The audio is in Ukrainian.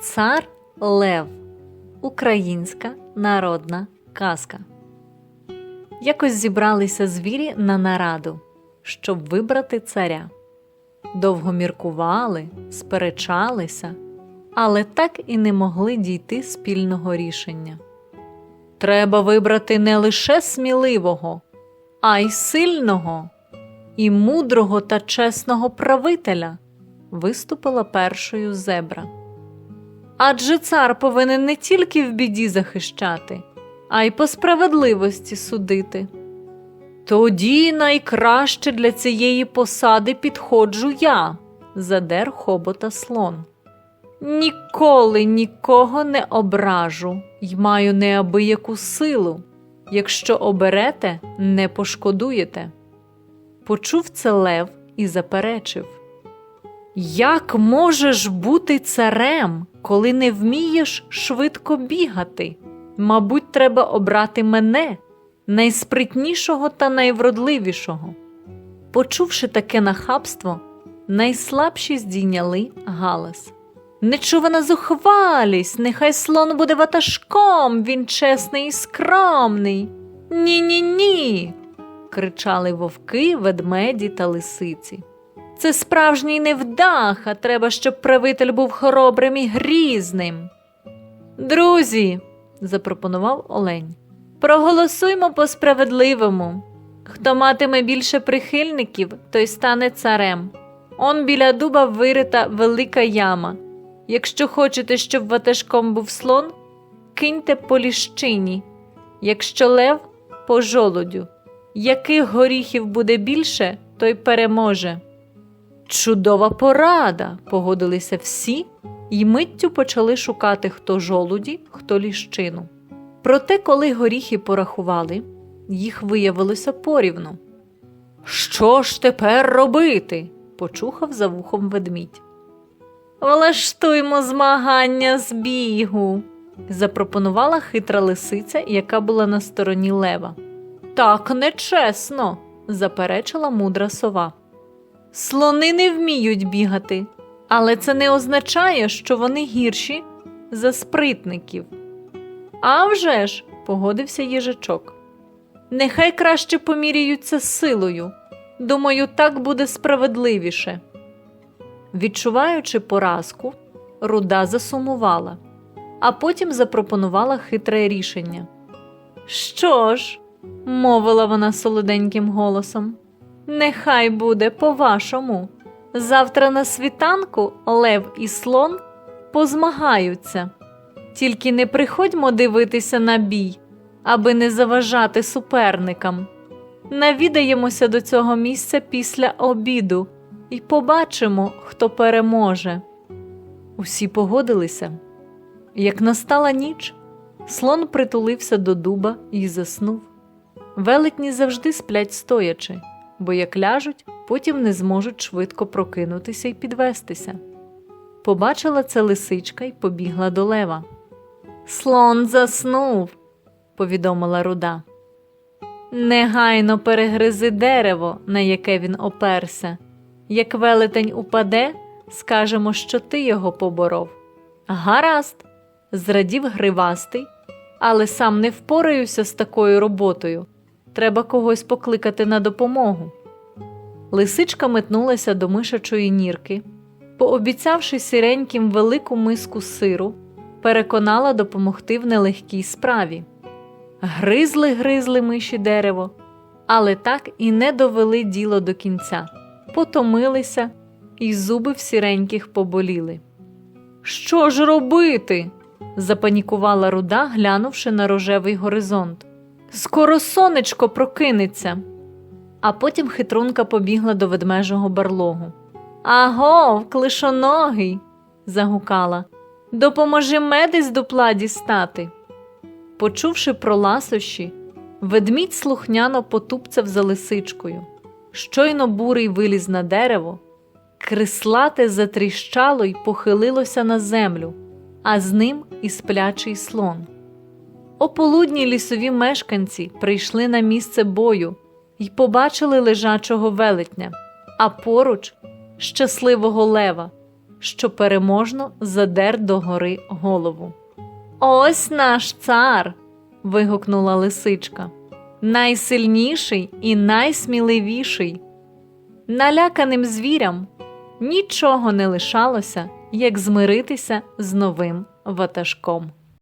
Цар Лев. Українська народна казка. Якось зібралися звірі на нараду, щоб вибрати царя. Довго міркували, сперечалися, але так і не могли дійти спільного рішення. Треба вибрати не лише сміливого, а й сильного, і мудрого та чесного правителя, виступила першою зебра. Адже цар повинен не тільки в біді захищати, а й по справедливості судити. Тоді найкраще для цієї посади підходжу я, задер хобота слон. Ніколи нікого не ображу й маю неабияку силу. Якщо оберете, не пошкодуєте. Почув це лев і заперечив. Як можеш бути царем, коли не вмієш швидко бігати? Мабуть, треба обрати мене, найспритнішого та найвродливішого. Почувши таке нахабство, найслабші здійняли галас. Нечувана зухвалість, нехай слон буде ватажком, він чесний і скромний. Ні, ні, ні. кричали вовки, ведмеді та лисиці. Це справжній невдах, а треба, щоб правитель був хоробрим і грізним. Друзі, запропонував Олень, проголосуймо по справедливому. Хто матиме більше прихильників, той стане царем. Он біля дуба вирита велика яма. Якщо хочете, щоб ватажком був слон, киньте по ліщині, якщо лев по жолудю. Яких горіхів буде більше, той переможе. Чудова порада, погодилися всі й миттю почали шукати хто жолуді, хто ліщину. Проте, коли горіхи порахували, їх виявилося порівну. Що ж тепер робити? почухав за вухом ведмідь. Влаштуймо змагання з бігу, запропонувала хитра лисиця, яка була на стороні лева. Так нечесно, заперечила мудра сова. Слони не вміють бігати, але це не означає, що вони гірші за спритників. «А вже ж», – погодився їжачок. Нехай краще поміряються силою. Думаю, так буде справедливіше. Відчуваючи поразку, руда засумувала, а потім запропонувала хитре рішення. Що ж, мовила вона солоденьким голосом, нехай буде по-вашому. Завтра на світанку лев і слон позмагаються. Тільки не приходьмо дивитися на бій, аби не заважати суперникам. Навідаємося до цього місця після обіду і побачимо, хто переможе. Усі погодилися. Як настала ніч, слон притулився до дуба і заснув. Велетні завжди сплять стоячи, бо як ляжуть, потім не зможуть швидко прокинутися і підвестися. Побачила це лисичка й побігла до лева. Слон заснув, повідомила руда. Негайно перегризи дерево, на яке він оперся. Як велетень упаде, скажемо, що ти його поборов. Гаразд, зрадів гривастий, але сам не впораюся з такою роботою. Треба когось покликати на допомогу. Лисичка метнулася до мишачої нірки, пообіцявши сіреньким велику миску сиру, переконала допомогти в нелегкій справі. Гризли, гризли миші дерево, але так і не довели діло до кінця, потомилися, і зуби в сіреньких поболіли. Що ж робити? запанікувала руда, глянувши на рожевий горизонт. Скоро сонечко прокинеться. А потім хитрунка побігла до ведмежого барлогу. Агов, клишоногий, загукала. Допоможи меди з дупла дістати. Почувши про ласощі, ведмідь слухняно потупцяв за лисичкою. Щойно бурий виліз на дерево, крислате затріщало й похилилося на землю, а з ним і сплячий слон. О полудні лісові мешканці прийшли на місце бою й побачили лежачого велетня, а поруч щасливого лева, що переможно задер догори голову. Ось наш цар. вигукнула лисичка. Найсильніший і найсміливіший. Наляканим звірям нічого не лишалося, як змиритися з новим ватажком.